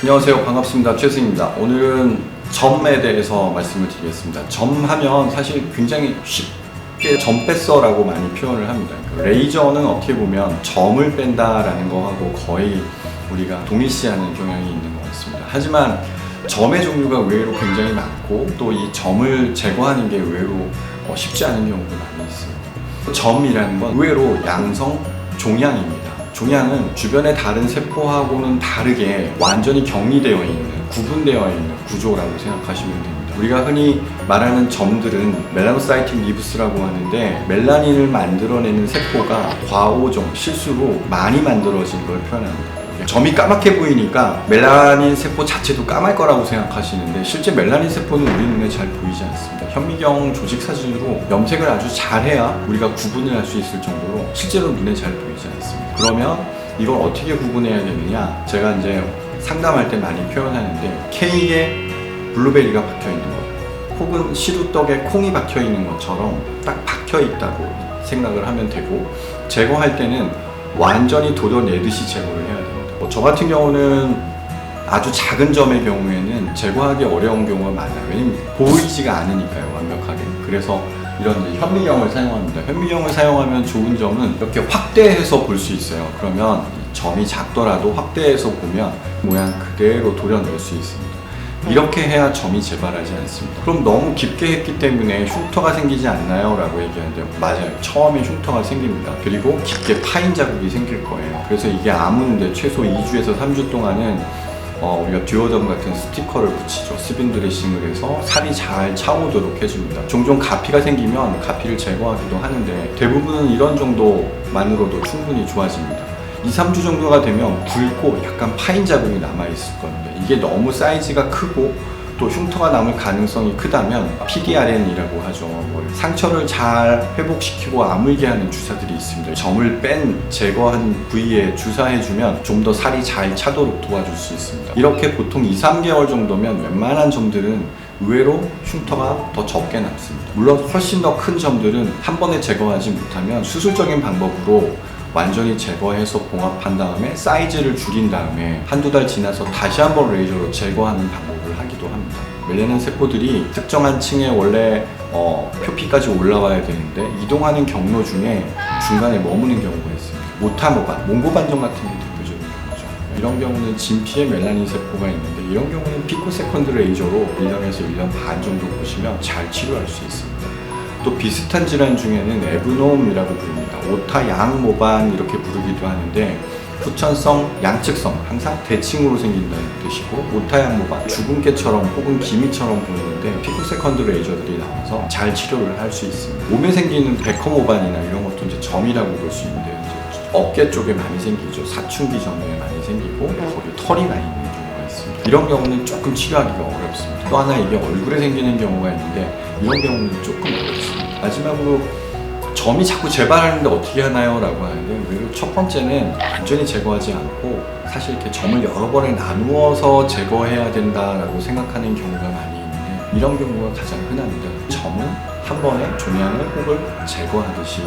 안녕하세요. 반갑습니다. 최승입니다. 오늘은 점에 대해서 말씀을 드리겠습니다. 점 하면 사실 굉장히 쉽게 점 뺐어라고 많이 표현을 합니다. 그 레이저는 어떻게 보면 점을 뺀다라는 거하고 거의 우리가 동일시하는 경향이 있는 것 같습니다. 하지만 점의 종류가 의외로 굉장히 많고 또 이 점을 제거하는 게 의외로 어, 쉽지 않은 경우도 많이 있어요. 점이라는 건 의외로 양성 종양입니다. 종양은 주변의 다른 세포하고는 다르게 완전히 격리되어 있는, 구분되어 있는 구조라고 생각하시면 됩니다. 우리가 흔히 말하는 점들은 멜라노사이팅 리브스라고 하는데 멜라닌을 만들어내는 세포가 과오종, 실수로 많이 만들어진 걸 표현합니다. 점이 까맣게 보이니까 멜라닌 세포 자체도 까말 거라고 생각하시는데 실제 멜라닌 세포는 우리 눈에 잘 보이지 않습니다. 현미경 조직 사진으로 염색을 아주 잘해야 우리가 구분을 할 수 있을 정도로 실제로 눈에 잘 보이지 않습니다. 그러면 이걸 어떻게 구분해야 되느냐? 제가 이제 상담할 때 많이 표현하는데 케이크에 블루베리가 박혀 있는 것, 혹은 시루떡에 콩이 박혀 있는 것처럼 딱 박혀 있다고 생각을 하면 되고 제거할 때는 완전히 도려내듯이 제거를 해야 됩니다. 뭐 저 같은 경우는 아주 작은 점의 경우에는 제거하기 어려운 경우가 많아요. 왜냐면 보이지가 않으니까요, 완벽하게. 그래서 이런 현미경을 사용합니다. 현미경을 사용하면 좋은 점은 이렇게 확대해서 볼 수 있어요. 그러면 점이 작더라도 확대해서 보면 모양 그대로 도려낼 수 있습니다. 이렇게 해야 점이 재발하지 않습니다. 그럼 너무 깊게 했기 때문에 흉터가 생기지 않나요? 라고 얘기하는데 맞아요. 처음에 흉터가 생깁니다. 그리고 깊게 파인 자국이 생길 거예요. 그래서 이게 아무는데 최소 2주에서 3주 동안은 어, 우리가 듀오덤 같은 스티커를 붙이죠. 스빈 드레싱을 해서 살이 잘 차오도록 해줍니다. 종종 가피가 생기면 가피를 제거하기도 하는데 대부분은 이런 정도만으로도 충분히 좋아집니다. 2, 3주 정도가 되면 붉고 약간 파인 자국이 남아있을 겁니다. 이게 너무 사이즈가 크고 또 흉터가 남을 가능성이 크다면 PDRN이라고 하죠. 뭐 상처를 잘 회복시키고 아물게 하는 주사들이 있습니다. 점을 뺀 제거한 부위에 주사해주면 좀 더 살이 잘 차도록 도와줄 수 있습니다. 이렇게 보통 2, 3개월 정도면 웬만한 점들은 의외로 흉터가 더 적게 남습니다. 물론 훨씬 더 큰 점들은 한 번에 제거하지 못하면 수술적인 방법으로 완전히 제거해서 봉합한 다음에 사이즈를 줄인 다음에 한두 달 지나서 다시 한번 레이저로 제거하는 방법을 하기도 합니다. 멜라닌 세포들이 특정한 층에 원래 어, 표피까지 올라와야 되는데 이동하는 경로 중에 중간에 머무는 경우가 있습니다. 모타모반, 몽고반점 같은 게 대표적인 경우죠. 이런 경우는 진피에 멜라닌 세포가 있는데 이런 경우는 피코세컨드 레이저로 1년에서 1년 반 정도 보시면 잘 치료할 수 있습니다. 또 비슷한 질환 중에는 에브놈이라고 부릅니다. 오타 양모반 이렇게 부르기도 하는데 후천성, 양측성 항상 대칭으로 생긴다는 뜻이고 오타 양모반 주근깨처럼 혹은 기미처럼 보이는데 피코세컨드 레이저들이 나와서 잘 치료를 할 수 있습니다. 몸에 생기는 베커모반이나 이런 것도 이제 점이라고 볼 수 있는데요. 이제 어깨 쪽에 많이 생기죠. 사춘기 점에 많이 생기고 거기 털이 나 있는 있습니다. 이런 경우는 조금 치료하기가 어렵습니다. 또 하나 이게 얼굴에 생기는 경우가 있는데 이런 경우는 조금 어렵습니다. 마지막으로 점이 자꾸 재발하는데 어떻게 하나요? 라고 하는데 첫 번째는 완전히 제거하지 않고 사실 이렇게 점을 여러 번에 나누어서 제거해야 된다라고 생각하는 경우가 많이 있는데 이런 경우가 가장 흔합니다. 점은 한 번에 종양을 혹을 제거하듯이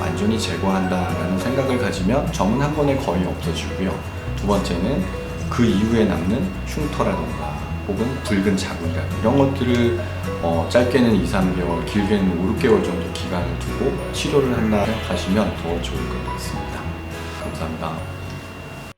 완전히 제거한다라는 생각을 가지면 점은 한 번에 거의 없어지고요. 두 번째는 그 이후에 남는 흉터라던가 혹은 붉은 자국이라든가 이런 것들을 어, 짧게는 2, 3개월, 길게는 5, 6개월 정도 기간을 두고 치료를 한다 생각하시면 더 좋을 것 같습니다. 감사합니다.